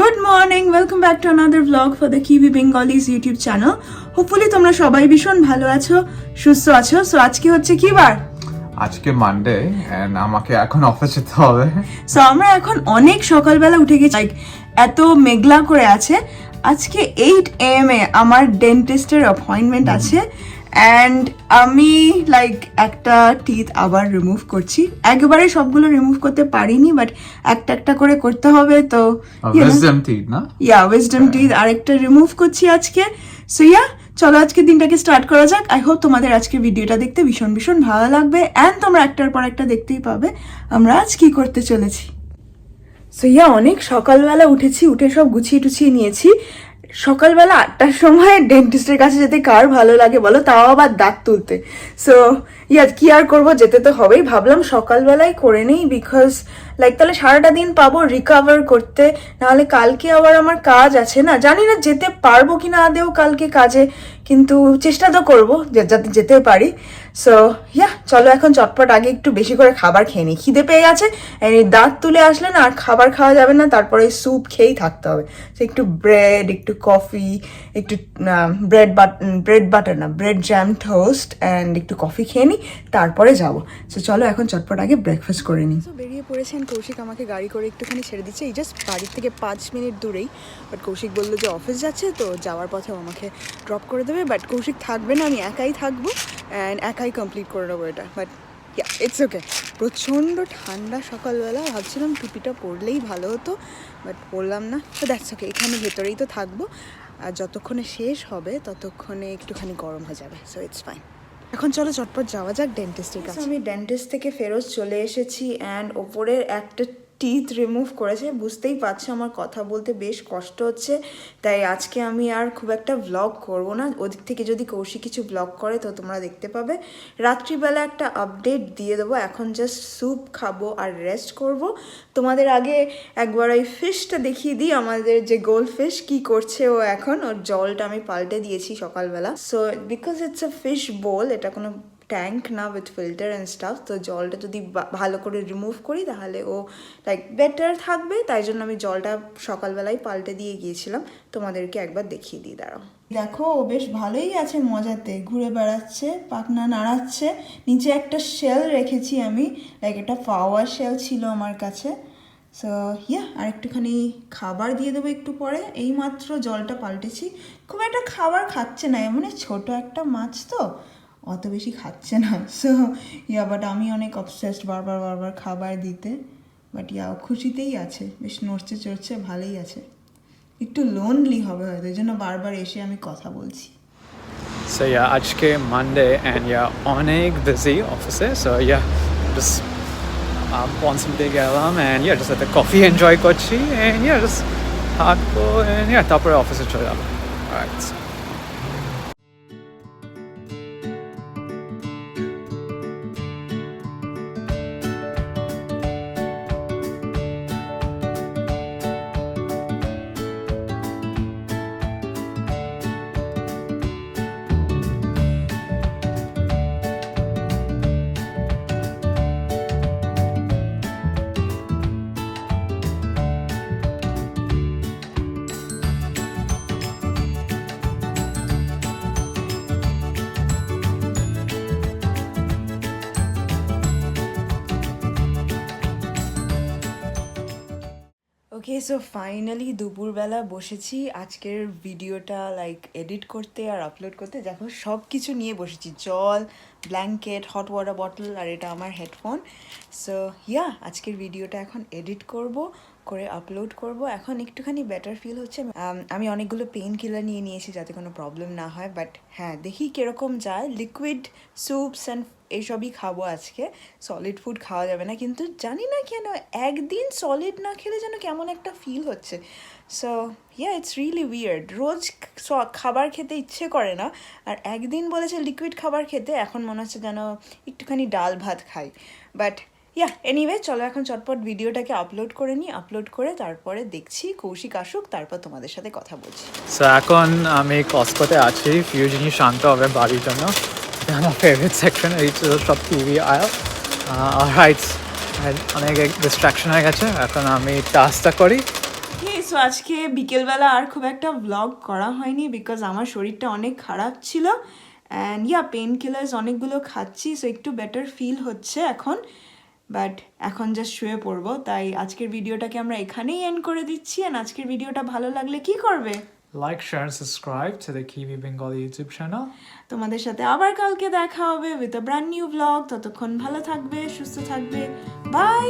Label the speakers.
Speaker 1: Good morning welcome back to another blog for the Kibi Bengalis YouTube channel hopefully তোমরা সবাই ভীষণ ভালো আছো সুস্থ আছো। সো আজকে হচ্ছে কি বার?
Speaker 2: আজকে মানডে এন্ড আমাকে এখন অফিস যেতে হবে।
Speaker 1: সো আমরা এখন অনেক সকালবেলা উঠে গেছি। লাইক এত মেঘলা করে আছে। আজকে এইট এম এ আমার ডেন্টিস্টের অ্যাপয়েন্টমেন্ট আছে। অ্যান্ড আমি লাইক একটা টিথ আবার রিমুভ করছি। একবারে সবগুলো রিমুভ করতে পারিনি বাট একটা একটা করে করতে হবে তো
Speaker 2: উইজডম টিথ না?
Speaker 1: ইয়া উইজডম টিথ আরেকটা রিমুভ করছি আজকে। সো ইয়া চলো আজকে দিনটাকে স্টার্ট করা যাক। আই হোপ তোমাদের আজকে ভিডিওটা দেখতে ভীষণ ভীষণ ভালো লাগবে। অ্যান্ড তোমরা একটার পর একটা দেখতেই পাবে আমরা আজ কি করতে চলেছি। সো ইয়া অনেক সকালবেলা উঠেছি উঠে সব গুছিয়ে টুছিয়ে নিয়েছি। সকালবেলা আটটার সময় ডেন্টিস্টের কাছে যেতে কার ভালো লাগে বলো? তাও আবার দাঁত তুলতে। সো ইয়া কি আর করব? যেতে তো হবেই। ভাবলাম সকালবেলায় করে নেই বিকজ লাইক তাহলে সারাটা দিন পাবো রিকভার করতে। নাহলে কালকে আবার আমার কাজ আছে না। জানি না যেতে পারব কি না আদেও কালকে কাজে, কিন্তু চেষ্টা তো করব যাতে যেতে পারি। সো ইয়া চলো এখন চটপট আগে একটু বেশি করে খাবার খেয়ে নিই। খিদে পেয়ে গেছে দাঁত তুলে আসলে না আর খাবার খাওয়া যাবে না, তারপরে স্যুপ খেয়েই থাকতে হবে। তো একটু ব্রেড একটু কফি একটু ব্রেড বাট ব্রেড বাটার না ব্রেড জ্যাম টোস্ট অ্যান্ড একটু কফি খেয়ে নিই, তারপরে যাব। সো চলো এখন চটপট আগে ব্রেকফাস্ট করে নিই।
Speaker 3: তো বেরিয়ে পড়েছেন, কৌশিক আমাকে গাড়ি করে একটুখানি ছেড়ে দিচ্ছে। এই জাস্ট বাড়ির থেকে পাঁচ মিনিট দূরেই। বাট কৌশিক বলল যে অফিস যাচ্ছে তো, যাওয়ার পথেও আমাকে ড্রপ করে দেবে। বাট কৌশিক থাকবে না, আমি একাই থাকব। অ্যান্ড একাই কমপ্লিট করে নেব এটা বাট ইয়া ইটস ওকে প্রচণ্ড ঠান্ডা সকালবেলা ভাবছিলাম টুপিটা পরলেই ভালো হতো বাট পরলাম না তো দ্যাটস ওকে এখানে ভেতরেই তো থাকব। আর যতক্ষণে শেষ হবে ততক্ষণে একটুখানি গরম হয়ে যাবে সো ইটস ফাইন এখন চলো চটপট যাওয়া যাক ডেন্টিস্টের কাছে।
Speaker 1: আমি ডেন্টিস্ট থেকে ফেরত চলে এসেছি অ্যান্ড ওপরের একটা টিথ রিমুভ করেছে, বুঝতেই পারছ আমার কথা বলতে বেশ কষ্ট হচ্ছে। তাই আজকে আমি আর খুব একটা ব্লগ করব না। ওদিক থেকে যদি কৌশিক কিছু ব্লগ করে, তো তোমরা দেখতে পাবে। রাত্রিবেলা একটা আপডেট দিয়ে দেবো। এখন জাস্ট স্যুপ খাব আর রেস্ট করব। তোমাদের আগে একবার ওই ফিশটা দেখিয়ে দিই, আমাদের যে গোল ফিশ কী করছে ও এখন। ওর জলটা আমি পাল্টে দিয়েছি সকালবেলা। So because it's a fish bowl এটা কোনো ট্যাঙ্ক না উইথ ফিল্টার অ্যান্ড স্টাফ তো জলটা যদি ভালো করে রিমুভ করি তাহলে ও লাইক বেটার থাকবে। তাই জন্য আমি জলটা সকালবেলায় পাল্টে দিয়ে গিয়েছিলাম। তোমাদেরকে একবার দেখিয়ে দিই, দাঁড়াও। দেখো, ও বেশ ভালোই আছে মজাতে। ঘুরে বেড়াচ্ছে, পাখনা নাড়াচ্ছে। নিচে একটা শেল রেখেছি আমি লাইক একটা পাওয়ার শেল ছিল আমার কাছে। সো ইয়া আর একটুখানি খাবার দিয়ে দেবো একটু পরে। এই মাত্র জলটা পাল্টেছি। খুব একটা খাবার খাচ্ছে না মানে ছোট একটা মাছ তো। অত বেশি খাচ্ছে না। সো ইয়া বাট আমি অনেক অবসেসড বারবার বারবার খাবার দিতে। বাট ইয়া খুশিতেই আছে। বেশ নড়ছে চড়ছে ভালোই আছে। একটু লোনলি হবে হয়তো এই জন্য বারবার এসে আমি কথা বলছি।
Speaker 4: So yeah, আজকে মানডে অ্যান্ড ইয়া অনেক office so yeah, just um, পঞ্চমতে গেলাম yeah, just একটা coffee enjoy করছি and yeah, just হাঁটবো and yeah, তারপরে অফিসে চলে যাব। Alright.
Speaker 1: ওকে সো ফাইনালি দুপুরবেলা বসেছি। আজকের ভিডিওটা লাইক এডিট করতে আর আপলোড করতে। দেখো সব কিছু নিয়ে বসেছি। জল ব্ল্যাঙ্কেট হট ওয়াটার বটল আর এটা আমার হেডফোন সো ইয়া আজকের ভিডিওটা এখন এডিট করব, করে আপলোড করব। এখন একটুখানি বেটার ফিল হচ্ছে। আমি অনেকগুলো পেন কিলার নিয়ে নিয়েছি যাতে কোনো প্রবলেম না হয়। বাট হ্যাঁ দেখি কীরকম যায়। লিকুইড স্যুপস অ্যান্ড এইসবই খাব আজকে। সলিড ফুড খাওয়া যাবে না। কিন্তু জানি না কেন, একদিন সলিড না খেলে যেন কেমন একটা ফিল হচ্ছে। So yeah it's really weird রোজ স- খাবার খেতে ইচ্ছে করে না। আর একদিন বলেছে লিকুইড খাবার খেতে, এখন মনে হচ্ছে যেন একটুখানি ডাল ভাত খাই। বাট ইয়া এনিওয়ে চলো এখন চটপট ভিডিওটাকে আপলোড করে নিই। আপলোড করে তারপরে দেখছি, কৌশিক আসুক, তারপর তোমাদের সাথে কথা বলছি।
Speaker 4: So, এখন আমি কসকোতে আছি। ফিউ জিনিস আনতে হবে বাড়ির জন্য। এটা আমার ফেভারিট সেকশন এই তো সব টিভি আয়াল রাইটস অনেক ডিস্ট্রাকশন হয়ে গেছে। এখন আমি টাস্কটা করি।
Speaker 1: সো আজকে বিকেলবেলা আর খুব একটা ব্লগ করা হয়নি বিকজ আমার শরীরটা অনেক খারাপ ছিল। অ্যান্ড ইয়া পেন কিলার্স অনেকগুলো খাচ্ছি সো একটু বেটার ফিল হচ্ছে এখন। বাট এখন জাস্ট শুয়ে পড়ব, তাই আজকের ভিডিওটাকে আমরা এখানেই এন্ড করে দিচ্ছি। অ্যান্ড আজকের ভিডিওটা ভালো লাগলে কি করবে?
Speaker 4: Like share and subscribe to the Kibi Bengal YouTube channel
Speaker 1: তোমাদের সাথে আবার কালকে দেখা হবে with a brand new blog ততক্ষণ ভালো থাকবে, সুস্থ থাকবে। বাই